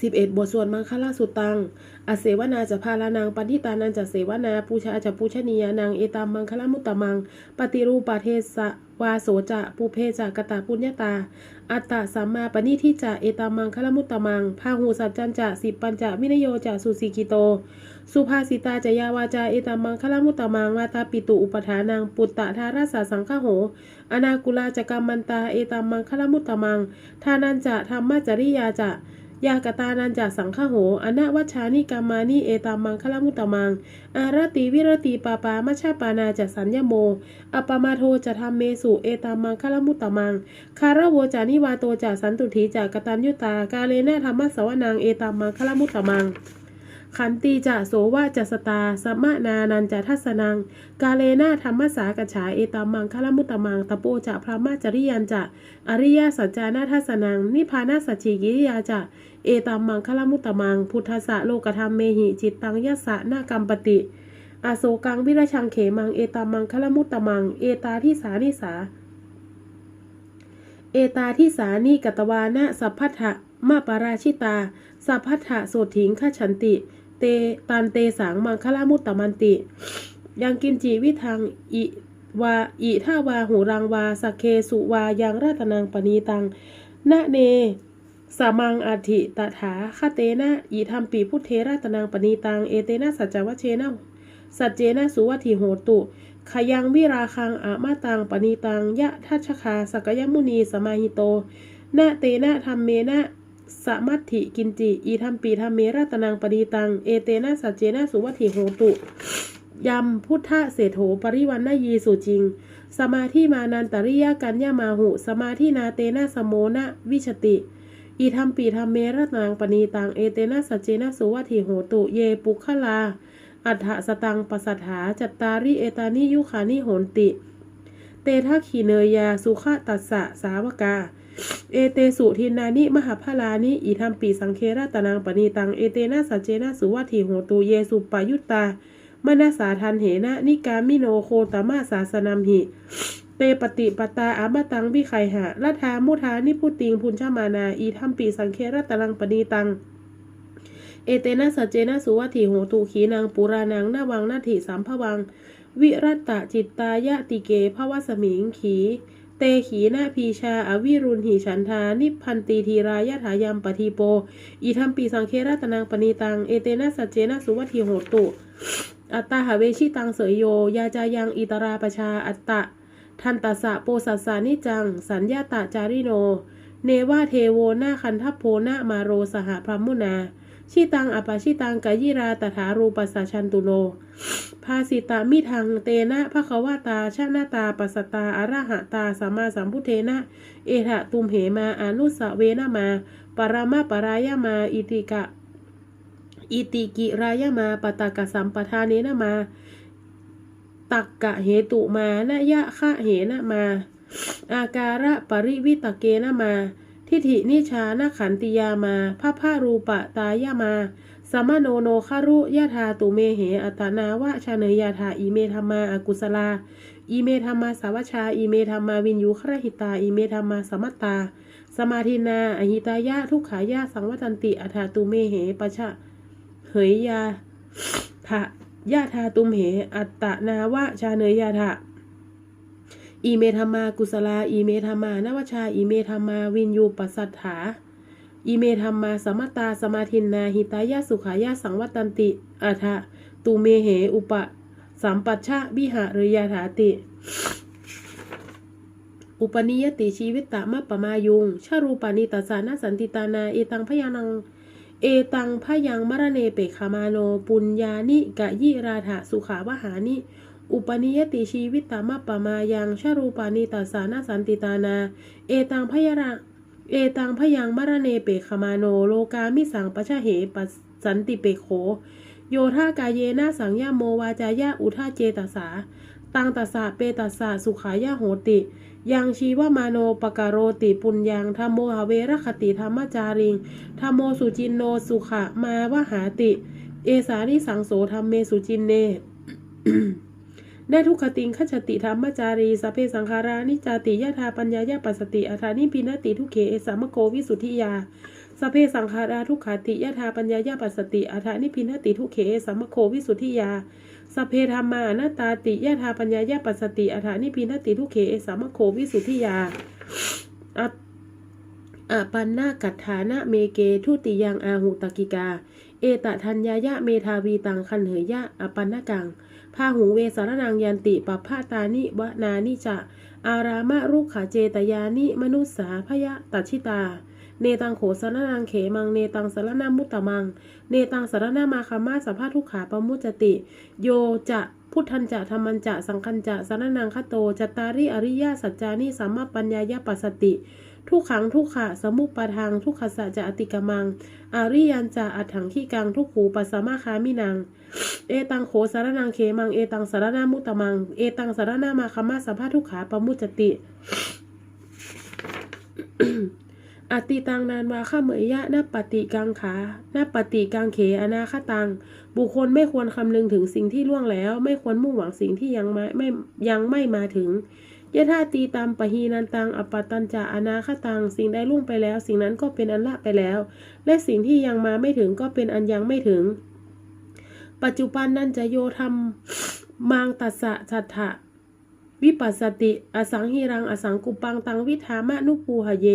11 บทสวดมังคลาสุตัง อเสวนาจะพาลานางปันทิตานันจะเสวนา ปูชาจะปูชนียานาง เอตามมังคลามุตตมัง ปฏิรูปาเทสะวาโสจะปูเพจะกตาปุญญาตา อัตตะสัมมาปณิทิจะเอตามังคลมุตตมังพาหูสัจจันจะสิปัญจะวินโยจะสุสิกิโต สุภาสิตาจะยาวาจาเอตามังคลมุตตมังวาตาปิตุอุปทานังปุตตะทาราสาสังฆโห อนากุลาจกรรมมันตาเอตามังคลมุตตมังทานันจะธรรมจริยาจะ ยากตานันจะสังฆโหอนาวัชานิกามานิเอตามังคลมุตตมัง อารติวิรติปาปามัชฌาปานาจะสัญญโม อปมาโทจะทำเมสุเอตามังคลมุตตมัง คารโวจานิวาโตจะสันตุถีจากกตัญยุตากาเลนะธรรมสวนางเอตามังคลมุตตมัง ขันตีจะโสวะจะสตาสัมมานานันจะทัสนัง กาเลนะธรรมสากฉาเอตามังคลมุตตมังตะโปจะพระมาจริยันจะอริยสัจจานาทัสนัง นิพานาสัจฉิกิริยาจะเอตามังคลมุตตมัง พุทธะโลกธรรมเมหิจิตตังยัสสะนากรรมปติอโศกังวิรชังเขมังเอตามังคลมุตตมัง เอตาทิสานิสา เอตาทิสานิกตวานะสัพพัทธะมาปราชิตา สัพพัทธะโสถิงขฉันติ เตตันเตสังมังคลามุตตมันติ ยังกินจีวิทังอิวาอิท่าวาหูรังวาสเคสุวายังราตนังปณีตังนะเนสามังอัติตถาคเตนะอิธรรมปีพุทเทราตนังปณีตังเอเตนะสัจจวัชเชนะสัจเจนะสุวัติโหตุขยังวิราคังอามาตังปณีตังยะทัชคาสกยมุนีสมาหิโตนะเตนะธรรมเมนะ สมัตถิกินจิ อีธรรมปีธรรมเมรัตนังปณีตัง เอเตนะสัจเจนะสุวัติโหตุยำพุทธเศโถปริวันนายีสุจริง สมาธิมานันตริยกัญญามาหุ สมาธินาเตนะสโมนะวิชติ อีธรรมปีธรรมเมรัตนังปณีตัง เอเตนะสัจเจนะสุวัติโหตุ เยปุคลา อัฏฐสตังปสัทธาจัตตาริเอตานิยุขานิโหนติ เตทักขีเนยาสุขะตัสสะสาวกา เอเตสุทินานิมหาพลานิอิธรรมปีสังเคราตนังปณีตังเอเตนะสัจเจนะสุวัติโหตุเยสุปายุตตามนาสาทันเหนะนิกามิโนโคตมาสาสนัมหิ เตปฏิปตาอามาตังวิไคหะละทามุทานิพุติงพุนชมานาอีธรรมปีสังเคราตนังปณีตังเอเตนะสัจเจนะสุวัติโหตุขีนางปุรานังนาวังนาถิสามภวัง วิรัตตจิตตายะติเกภวสมิงขี เตขีนาพีชาอวิรุณหิฉันทา นิพันตีทีรายะถายามปทีโป อีธรรมปีสังเคราตนังปณีตัง เอเตนะสัจเจนะสุวัติโหตุ อัตตาหาเวชิตังเสยโย ยาจายังอิตราปชาอัตตะ ทันตสะโปสัสานิจัง สัญญาตะจาริโน เนวาเทโวนาคันทัพโพนามาโรสหพรหมุนา ชิตังอปาชิตังกายิราตถารูปัสสะชันตุโนภาสิตามิทังเตนะภควาตาชานาตาปัสตาอรหะตาสัมมาสัมพุเทนะ เอทะตุมเหมาอนุสเวนะมา ปรามาปรายมาอิติกะ อิติกิรายมาปตากสัมปทาเนนะมาตักกะเหตุมานะยะคะเหนะมา อาการะปริวิตเกนะมา ทิฏฐินิชานะขันติยามาพระพารูปะตายามาสมโนโนคารุยะธาตุเมเหอัตนาวะชาเนยาธาอีเมธรรมาอากุศลาอีเมธรรมาสาวชาอีเมธรรมาวินยุครหิตาอีเมธรรมาสมัตตา สมาธินาอหิตายะทุกขายะสังวัตันติอัฏฐาตุเมเหปะชะเหยยาทะยาธาตุมเหอัตนาวะชาเนยาทะ อีเมธรรมากุศลา อีเมธรรมานวชา อีเมธรรมาวินยูปัสสัทธาอีเมธรรมาสมตตาสมาทินนาหิตายะสุขายะสังวัตันติอัฏฐะตุเมเหอุปสัมปัชชะวิหะเรยาถาติ อุปนิยติชีวิตตะมะปะมายุง ชารูปานิตัสสานาสันติตานา เอตังพยานัง เอตังพยังมรเนเปคามาโน ปุญญานิกะยิราถะสุขาวหานิ อุปนิยติชีวิตตามะปะมายังชรูปานิตัสานาสันติตานา เอตังพยรังเอตังพยังมรเนเปคามาโนโลกามิสังปชะเหปัสสันติเปโข โยธากายเยนะสังยาโมวาจายะอุทาเจตสา ตังตัสสะเปตัสสะสุขายะโหติ ยังชีวมาโนปกโรติปุญญังธรรมโมหเวรคติธรรมจาริงธรรมโมสุจินโนสุขะมาวหาติ เอสานิสังโสธรรมเมสุจินเน ได้ทุกขติงขจติธรรมจารีสเพสังขารานิจจติยะธาปัญญายะปัสติอัฏฐานิพินติทุเขเอสามโกวิสุทธิยาสเพสังขาราทุกขาติยะธาปัญญายาปัสติอัฏฐานิพินติทุกเขสัมมโควิสุทธิยาสเพธรรมานาตาติยะธาปัญญายาปัสติอัฏฐานิพินติทุกเขสัมมโควิสุทธิยาอะอะปันนากัตฐานะเมเกทุติยังอาหุตกิกา เอตทัญญายะเมทาวีตังคันเหยยะอปันนกัง พาหุงเวสารนังยันติปปภาตานิวนานิจะ อารามะรุกขาเจตยานิมนุษสาพยะตัชิตา เนตังโขสารนังเขมัง เนตังสารนามุตตะมัง เนตังสารนามาคามาสัพพะทุกขาปมุจติ โยจะ พุทธันจะธรรมัญจะสังคัญจะสารนังคโตจตาริอริยสัจจานิสัมมาปัญญายาปัสสติ ทุกขังทุกขะสมุปปทาง ทุกขสัจะอติกมัง อาริยันจะอัฏฐังขี้กังทุกขูปัสสมาคามินัง เอตังโขสารนังเขมังเอตังสารนามุตตะมัง เอตังสารนามาคามาสัพพะทุกขาปมุจจติอติตังนานวาข้าเมยยะนาปฏิกังขานาปฏิกังเขอนาคตัง บุคคลไม่ควรคำนึงถึงสิ่งที่ล่วงแล้ว ไม่ควรมุ่งหวังสิ่งที่ยังไม่ไม่ยังไม่มาถึงยะธาตีตามปะฮีนันตังอปตัญจะอนาคตัง สิ่งใดล่วงไปแล้ว สิ่งนั้นก็เป็นอันละไปแล้ว และสิ่งที่ยังมาไม่ถึงก็เป็นอันยังไม่ถึง ปัจจุบันนันจะโยธรรมมังตัสสะชัตถะวิปัสสติ อสังหิรัง อสังกุปังตังวิธามะนุปูหะเย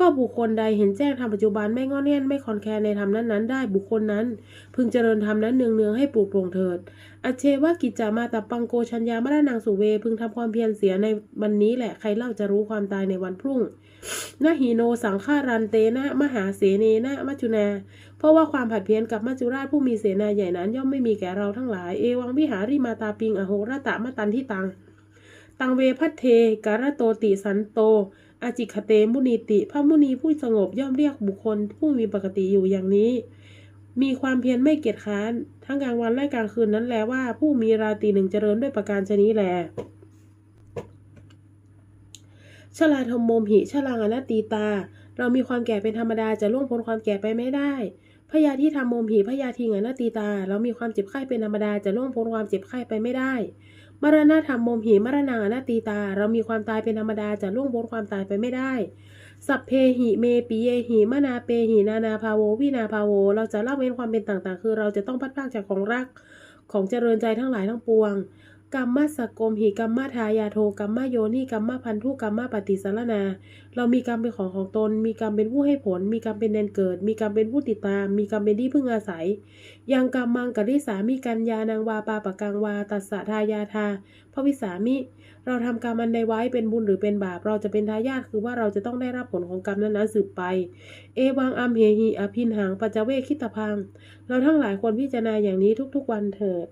ก็บุคคลใดเห็นแจ้งธรรมปัจจุบันไม่งอนแน่นไม่คอนแคลนในธรรมนั้นๆได้บุคคลนั้น พึงเจริญธรรมนั้นเนืองๆให้ปลูกโปร่งเถิดอเชวะกิจจามาตปังโกชัญญามรณังสุเว พึงทำความเพียรเสียในวันนี้แหละใครเล่าจะรู้ความตายในวันพรุ่งนาหีโนสังฆารันเตนะมหาเสเนนะมัจจุนา เพราะว่าความผัดเพี้ยนกับมัจจุราชผู้มีเสนาใหญ่นั้น ย่อมไม่มีแก่เราทั้งหลาย เอวังวิหาริมาตาปิงอโหรตะมะตันที่ตัง ตังเวพัทเทการะโตติสันโต อาจิคเตมุนีติ พระมุนีผู้สงบย่อมเรียกบุคคล ผู้มีปกติอยู่อย่างนี้ มีความเพียรไม่เกียจค้าน ทั้งกลางวันและกลางคืนนั้นแลว่า ผู้มีราตรีหนึ่งเจริญด้วยประการชนี้แลชลาธมโมมหิชลังอนัตตีตา เรามีความแก่เป็นธรรมดาจะล่วงพ้นความแก่ไปไม่ได้พยาที่ทำโมมหิพยาทีงอนัตตีตา เรามีความเจ็บไข้เป็นธรรมดาจะล่วงพ้นความเจ็บไข้ไปไม่ได้ มรณะธรรมมมหิมรณะนาตตีตา เรามีความตายเป็นธรรมดาจะล่วงพ้นความตายไปไม่ได้ สัพเพหิเมปีเยหิมนาเปหินานาภาโววินาภาโว เราจะเล่าเว้นความเป็นต่างๆ คือเราจะต้องพัดพากจากของรักของเจริญใจทั้งหลายทั้งปวง กรรมสกมหิกรรมทายาโทกรรมโยนิกรรมพันธุกรรมปฏิสารนา เรามีกรรมเป็นของของตน มีกรรมเป็นผู้ให้ผล มีกรรมเป็นแดนเกิด มีกรรมเป็นผู้ติดตาม มีกรรมเป็นที่พึ่งอาศัย ยังกรรมมังกริสามีกัญญานางวาปาปะกังวาตัสสะทายาทาพระวิสามิ เราทำกรรมอันใดไว้เป็นบุญหรือเป็นบาป เราจะเป็นทายาทคือว่าเราจะต้องได้รับผลของกรรมนั้นๆสืบไป เอวังอัมเหหิอภินหังปัจจเวคิตพัง เราทั้งหลายควรพิจารณาอย่างนี้ทุกๆวันเถิด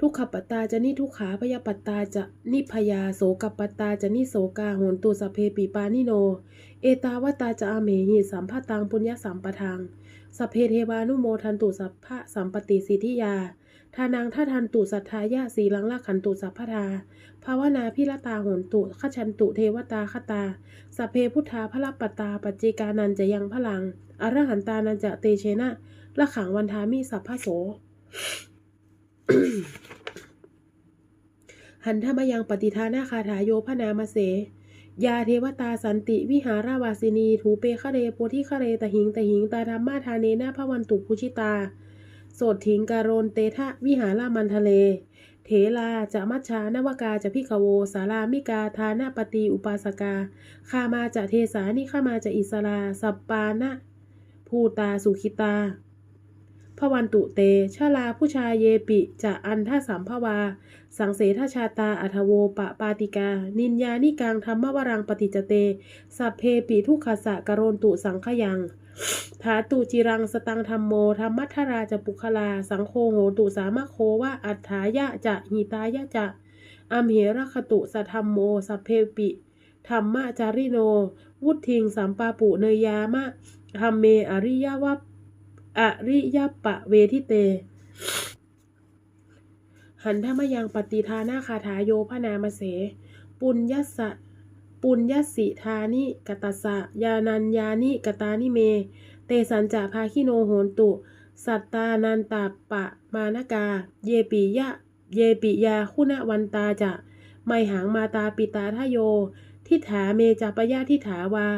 ทุกขปัตตาจะนิทุกขาพยาปตาจะนิพยาโสกปตาจะนิโสกาโหนตุสเพปีปานิโน เอตาวตาจะอาเมหิสัมภาตังปุญญสัมปทังสเพเทวานุโมทันตุสัพพะสัมปติสิทธิยาทานังท่าทันตุสัทธายาสีลังละขันตุสัพพทาภาวนาพิรตาโหนตุขชันตุเทวตาคตาสเพพุทธาพระปตาปัจเจกานันจะยังพลัง อรหันตานันจะเตเชนะละขังวันทามิสัพพโส หันธมยังปฏิทานาคาถาโยพนามเส ยาเทวตาสันติวิหาราวาสินี ถูเปคะเรโพธิคะเรตหิงตหิงตาธรรมาทาเนนาพระวันตุพุชิตา โสดถิงการนเตทะวิหารามันทะเล เถลาจะมัชชานวกาจะพิกโว สารามิกาทานาปฏิอุปาสกาคามาจะเทสานิข้ามาจะอิสราสัปปานะภูตาสุขิตา พวันตุเตชาลาผู้ชายเยปิจะอันท่าสามภวา สังเสทชาตาอัทโวปะปาติกา นินยานิกังธรรมวรังปฏิจเต สัพเพปิทุขสะกโรนตุสังขยัง ถาตุจิรังสตังธรรมโมธรรมัทราจะปุคลา สังโฆโหตุสามะโคว่าอัฏฐายะจะหิตายะจะอัมเหระคตุสธรรมโม สัพเพปิธรรมะจาริโน วุทิงสัมปาปุเนยามะธรรมเมอริยวะ อริยปะเวทิเต หันธมยังปฏิทานาคาถาโยพนามเส ปุญญสะปุญญสิทานิกตัสะยานัญญานิกตานิเม เตสันจะภาคิโนโหนตุ สัตตานันตาปะมานกา เยปิยะ เยปิยาคุณวันตาจะไมหังมาตาปิตาทโยเททิฏฐาเมจาปยาทิฏฐาวา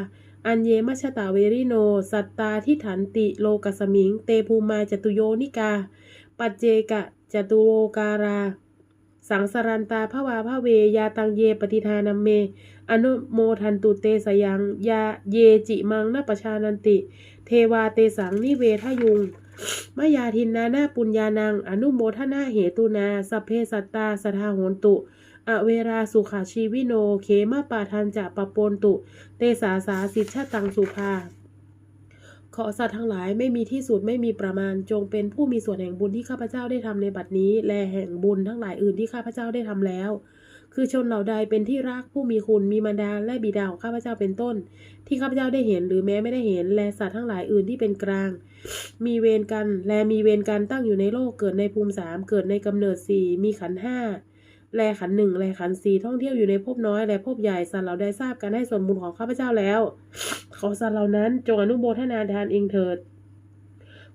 อัญเยมชตาเวริโน สัตตาทิฏฐันติโลกสมิง เตภูมาจตุโยนิกา ปัจเจกะจตุโลการา สังสรันตาภวาภเวยาตังเยปฏิทานัมเม อนุโมทันตุเตสยัง ยาเยจิมังนปชานันติ เทวาเตสังนิเวทยุงมยาทินนานาปุญญานัง อนุโมทนาเหตุนา สัพเพสัตตาสทาโหนตุ อเวราสุขาชีวิโน เขมาปาทันจะปะปนตุ เตสาสาสิทธตังสุภาขอสัตว์ทั้งหลายไม่มีที่สุดไม่มีประมาณจงเป็นผู้มีส่วนแห่งบุญที่ข้าพเจ้าได้ทำในบัดนี้ และแห่งบุญทั้งหลายอื่นที่ข้าพเจ้าได้ทำแล้ว คือชนเหล่าใดเป็นที่รักผู้มีคุณมีมารดาและบิดาของข้าพเจ้าเป็นต้น ที่ข้าพเจ้าได้เห็นหรือแม้ไม่ได้เห็น และสัตว์ทั้งหลายอื่นที่เป็นกลาง มีเวรกันและมีเวรกันตั้งอยู่ในโลกเกิดในภูมิสามเกิดในกำเนิดสี่มีขันห้า แลขันหนึ่งแลขันสี่ท่องเที่ยวอยู่ในภพน้อยและภพใหญ่สัตว์เหล่าใดทราบการให้ส่วนบุญของข้าพเจ้าแล้ว ขอสัตว์เหล่านั้นจงอนุโมทนาทานเองเถิด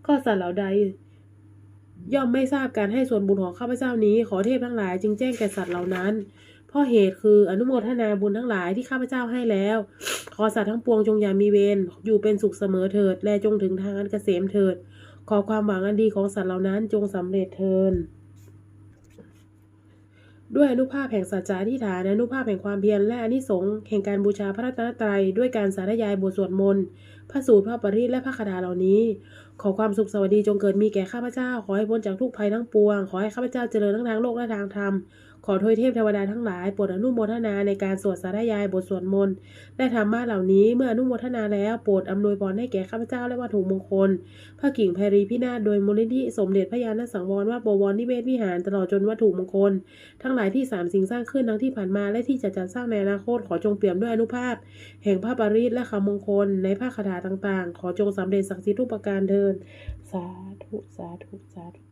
ข้อสัตว์เหล่าใด ย่อมไม่ทราบการให้ส่วนบุญของข้าพเจ้านี้ ขอเทพทั้งหลายจึงแจ้งแก่สัตว์เหล่านั้นเพราะเหตุคืออนุโมทนาบุญทั้งหลายที่ข้าพเจ้าให้แล้ว ขอสัตว์ทั้งปวงจงอย่ามีเวรอยู่เป็นสุขเสมอเถิด และจงถึงทางอันเกษมเถิด ขอความหวังอันดีของสัตว์เหล่านั้นจงสำเร็จเทิน ด้วยอนุภาพแห่งสัจจาธิฐานอนุภาพแห่งความเพียรและอนิสงส์แห่งการบูชาพระรัตนตรัยด้วยการสาธยายบทสวดมนต์พระสูตรพระปริตและพระคาถาเหล่านี้ ขอความสุขสวัสดีจงเกิดมีแก่ข้าพเจ้า ขอให้พ้นจากทุกภัยทั้งปวง ขอให้ข้าพเจ้าเจริญทั้งทางโลกและทางธรรม ขอโทยเทพเทวดาทั้งหลายโปรดอนุโมทนาในการสวดสาธยายบทสวดมนต์และธรรมะเหล่านี้เมื่ออนุโมทนาแล้วโปรดอำนวยพรให้แก่ข้าพเจ้าและวัตถุมงคล พระกิ่งแพรีพินาศโดยมูลนิธิสมเด็จพระยาณสังวรวัดบวรนิเวศวิหารตลอดจนวัตถุมงคล ทั้งหลายที่สามสิ่งสร้างขึ้นทั้งที่ผ่านมาและที่จะจัดสร้างในอนาคตขอจงเปี่ยมด้วยอนุภาพ แห่งพระปริตและคำมงคล ในพระคาถาต่างๆ ขอจงสำเร็จศักดิ์สิทธิ์ทุกประการเทินสาธุสาธุสาธุ